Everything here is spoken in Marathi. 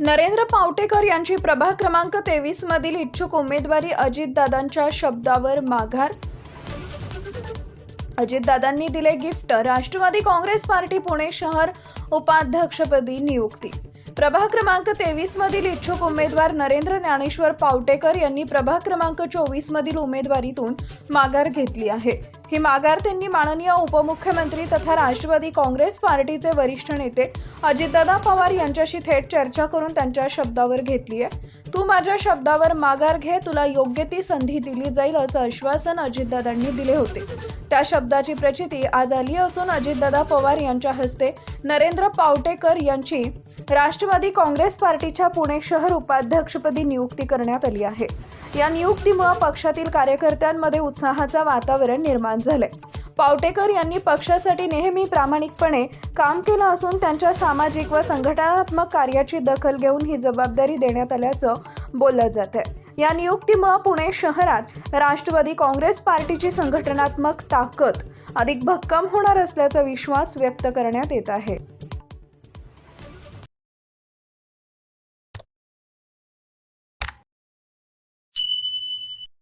नरेंद्र पावटेकर यांची प्रभाग क्रमांक तेवीस मधील इच्छुक उमेदवारी अजितदादांच्या शब्दावर माघार. अजितदादांनी दिले गिफ्ट राष्ट्रवादी काँग्रेस पार्टी पुणे शहर उपाध्यक्षपदी नियुक्ती. प्रभाग क्रमांक तेवीस मधील इच्छुक उमेदवार नरेंद्र ज्ञानेश्वर पावटेकर यांनी प्रभाग क्रमांक चोवीस मधील उमेदवारीतून माघार घेतली आहे. ही माघार त्यांनी माननीय उपमुख्यमंत्री तथा राष्ट्रवादी काँग्रेस पार्टीचे वरिष्ठ नेते अजितदादा पवार यांच्याशी थेट चर्चा करून त्यांच्या शब्दावर घेतली आहे. तू माझ्या शब्दावर माघार घे तुला योग्य ती संधी दिली जाईल असं आश्वासन अजितदादांनी दिले होते. त्या शब्दाची प्रचिती आज आली असून अजितदादा पवार यांच्या हस्ते नरेंद्र पावटेकर यांची राष्ट्रवादी काँग्रेस पार्टीच्या पुणे शहर उपाध्यक्षपदी नियुक्ती करण्यात आली आहे. या नियुक्तीमुळे पक्षातील कार्यकर्त्यांमध्ये उत्साहाचं वातावरण निर्माण झालंय. पावटेकर यांनी पक्षासाठी नेहमी प्रामाणिकपणे काम केलं असून त्यांच्या सामाजिक व संघटनात्मक कार्याची दखल घेऊन ही जबाबदारी देण्यात आल्याचं बोललं जात आहे. या नियुक्तीमुळे पुणे शहरात राष्ट्रवादी काँग्रेस पार्टीची संघटनात्मक ताकद अधिक भक्कम होणार असल्याचा विश्वास व्यक्त करण्यात येत आहे.